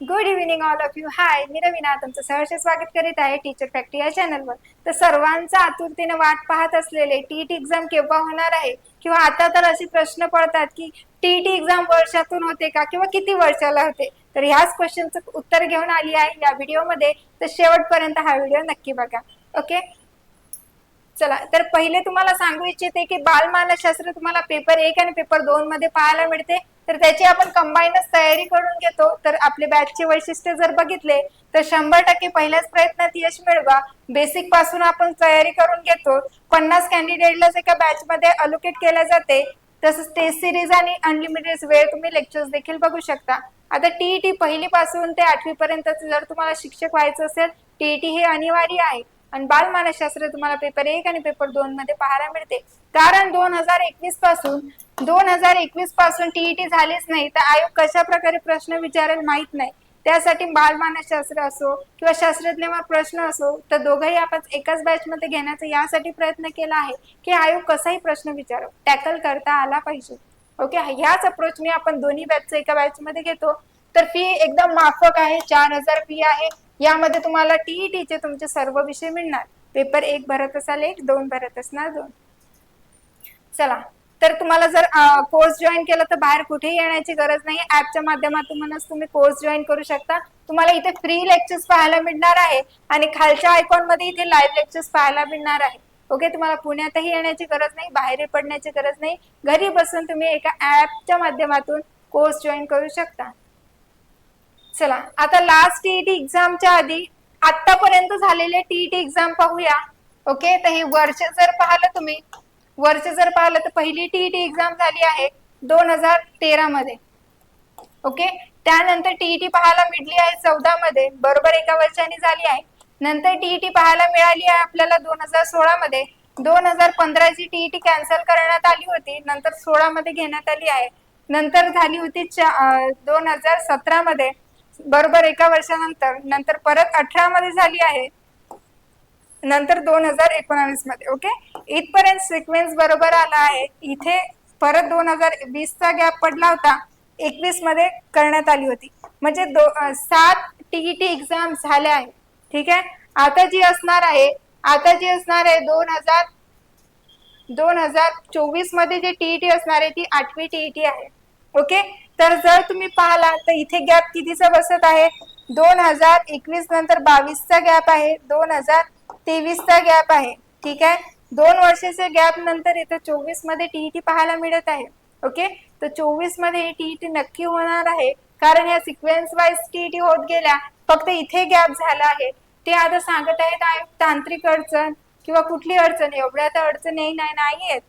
Good evening all of you hi मी रवीना. तुमचं सहर्ष स्वागत करीत आहे टीचर फॅक्टरी या चॅनलवर तर सर्वांचा आतुरतेने वाट पाहत असलेले टीईटी एक्झाम केव्हा होणार आहे? किंवा आता तर असे प्रश्न पडतात की टीईटी एक्झाम वर्षातून होते का? किंवा किती वर्षाला होते? तर ह्याच क्वेश्चनचं उत्तर घेऊन आली आहे या व्हिडिओमध्ये तर शेवटपर्यंत हा व्हिडिओ नक्की बघा. ओके चला तर पहिले तुम्हाला सांगू इच्छिते की बालमानसशास्त्र तुम्हाला पेपर एक आणि पेपर दोन मध्ये पाहायला मिळते. तर त्याची आपण कंबाईनच तयारी करून घेतो. तर आपले बॅचचे वैशिष्ट्य जर बघितले तर शंभर टक्के पहिल्याच प्रयत्नात यश मिळवा. बेसिकपासून आपण तयारी करून घेतो. पन्नास कॅन्डिडेटलाच एका बॅच मध्ये अलोकेट केल्या जाते. तसंच टेस्ट सिरीज आणि अनलिमिटेड वेळ तुम्ही लेक्चर्स देखील बघू शकता. आता टीईटी पहिली पासून ते आठवी पर्यंत जर तुम्हाला शिक्षक व्हायचं असेल टीईटी हे अनिवार्य आहे. आणि बालमानसशास्त्र तुम्हाला पेपर एक आणि पेपर दोन मध्ये पाहायला मिळते. कारण दोन हजार एकवीसपासून दोन हजार एकवीसपासून टीईटी झालीच नाही तर आयोग कशा प्रकारे प्रश्न विचारेल माहीत नाही. त्यासाठी बालमानसशास्त्र असो किंवा शास्त्रज्ञावर प्रश्न असो तर दोघंही आपण एकाच बॅच मध्ये घेण्याचा यासाठी प्रयत्न केला आहे की आयोग कसाही प्रश्न विचारो. टॅकल करता आला पाहिजे. ओके ह्याच अप्रोच मी आपण दोन्ही बॅचचं एका बॅच मध्ये घेतो. तर फी एकदम माफक आहे चार हजार फी आहे. यामध्ये तुम्हाला टीईटीचे तुमचे सर्व विषय मिळणार. पेपर एक भरत असाल एक दोन भरत असणार दोन. चला तर तुम्हाला जर कोर्स जॉईन केला तर बाहेर कुठेही येण्याची गरज नाही. ऍपच्या माध्यमातूनच तुम्ही कोर्स जॉईन करू शकता. तुम्हाला इथे फ्री लेक्चर्स पाहायला मिळणार आहे आणि खालच्या आयकॉनमध्ये इथे लाईव्ह लेक्चर्स पाहायला मिळणार आहे. ओके तुम्हाला पुण्यातही येण्याची गरज नाही बाहेर पडण्याची गरज नाही. घरी बसून तुम्ही एका ऍपच्या माध्यमातून कोर्स जॉईन करू शकता. चला आता लास्ट टीईटी एक्झामच्या आधी आतापर्यंत झालेले टीईटी एक्झाम पाहूया. ओके तर हे वर्ष जर पाहिलं तुम्ही वर्ष जर पाहिलं तर पहिली टीईटी एक्झाम झाली आहे दोन हजार तेरा मध्ये. ओके त्यानंतर टीईटी पाहायला मिळली आहे चौदा मध्ये. बरोबर एका वर्षाने झाली आहे. नंतर टीईटी पाहायला मिळाली आहे आपल्याला दोन हजार सोळा मध्ये. दोन हजार पंधराची टीईटी कॅन्सल करण्यात आली होती. नंतर सोळा मध्ये घेण्यात आली आहे. नंतर झाली होती दोन हजार सतरा मध्ये. बरोबर एका वर्षानंतर नंतर परत अठरा मध्ये झाली आहे. नंतर दोन हजार एकोणावीसमध्ये ओके? इथपर्यंत सिक्वेन्स बरोबर आला आहे. इथे परत दोन हजार वीस चा गॅप पडला होता. एकवीसमध्ये करण्यात आली होती. म्हणजे दो सात टीईटी एक्झाम झाल्या आहेत. ठीक आहे? आता जी असणार आहे आता जी असणार आहे दोन हजार दोन हजार चोवीसमध्ये जी टीईटी असणार आहे ती आठवी टीईटी आहे. ओके? तर जर तुम्ही पाहिला तर इथे गॅप कितीचा बसत आहे? दोन हजार एकवीस नंतर बावीसचा गॅप आहे. दोन हजार तेवीसचा गॅप आहे. ठीक आहे? दोन वर्षाच्या गॅप नंतर इथं चोवीसमध्ये टीईटी पाहायला मिळत आहे. ओके? तर चोवीसमध्ये टीईटी नक्की होणार आहे. कारण या सिक्वेन्स वाईज टीईटी होत गेल्या फक्त इथे गॅप झाला आहे. ते आता सांगत आहेत तांत्रिक अडचण किंवा कुठली अडचण? एवढ्या तर अडचणी नाही नाही आहेत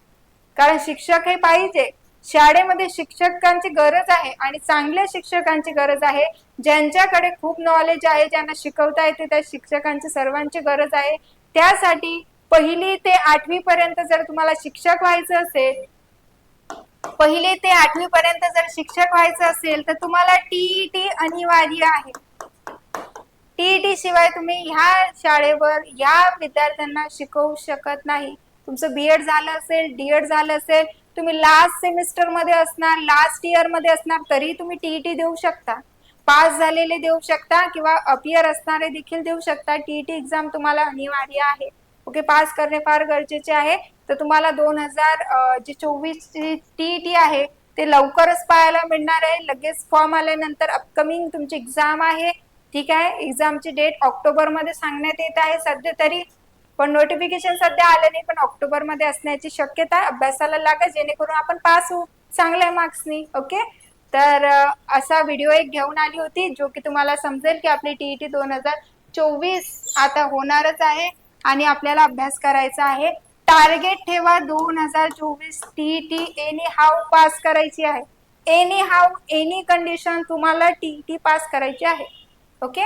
कारण शिक्षक हे पाहिजे. शाळेमध्ये शिक्षकांची गरज आहे आणि चांगल्या शिक्षकांची गरज आहे. ज्यांच्याकडे खूप नॉलेज आहे ज्यांना शिकवता येते त्या शिक्षकांची सर्वांची गरज आहे. त्यासाठी पहिली ते आठवी पर्यंत जर तुम्हाला शिक्षक व्हायचं असेल पहिली ते आठवी पर्यंत जर शिक्षक व्हायचं असेल तर तुम्हाला टीईटी अनिवार्य आहे. टीईटी शिवाय तुम्ही ह्या शाळेवर या विद्यार्थ्यांना शिकवू शकत नाही. तुमचं बीएड झालं असेल डीएड झालं असेल तुम्ही लास्ट सेमिस्टरमध्ये असणार लास्ट इयरमध्ये असणार तरी तुम्ही टीईटी देऊ शकता. पास झालेले देऊ शकता किंवा अपियर असणारे देखील देऊ शकता. टीईटी एक्झाम तुम्हाला अनिवार्य आहे. ओके पास करणे फार गरजेचे आहे. तर तुम्हाला दोन हजार जे चोवीस टीईटी आहे ते लवकरच पाहायला मिळणार आहे. लगेच फॉर्म आल्यानंतर अपकमिंग तुमची एक्झाम आहे. ठीक आहे? एक्झामची डेट ऑक्टोबरमध्ये सांगण्यात येत आहे. सध्या तरी पण नोटिफिकेशन सध्या आलं नाही पण ऑक्टोबरमध्ये असण्याची शक्यता अभ्यासाला लागा जेणेकरून आपण पास होऊ चांगल्या मार्क्सनी ओके तर असा व्हिडिओ एक घेऊन आली होती जो की तुम्हाला समजेल की आपली टीईटी दोन हजार चोवीस आता होणारच आहे आणि आपल्याला अभ्यास करायचा आहे. टार्गेट ठेवा दोन हजार चोवीस टीईटी एनी हाऊ पास करायची आहे. एनी हाऊ एनी कंडिशन तुम्हाला टीईटी पास करायची आहे ओके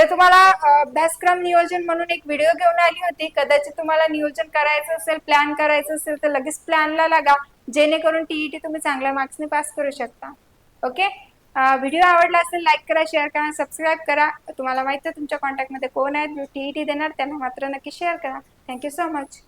तर तुम्हाला अभ्यासक्रम नियोजन म्हणून एक व्हिडिओ घेऊन आली होती. कदाचित तुम्हाला नियोजन करायचं असेल प्लॅन करायचं असेल तर लगेच प्लॅनला लागा. जेणेकरून टीईटी तुम्ही चांगल्या मार्क्सने पास करू शकता. ओके व्हिडिओ आवडला असेल लाईक करा शेअर करा सबस्क्राईब करा. तुम्हाला माहिती आहे तुमच्या कॉन्टॅक्टमध्ये कोण आहेत? टीईटी देणार त्यांना मात्र नक्की शेअर करा. Thank you so much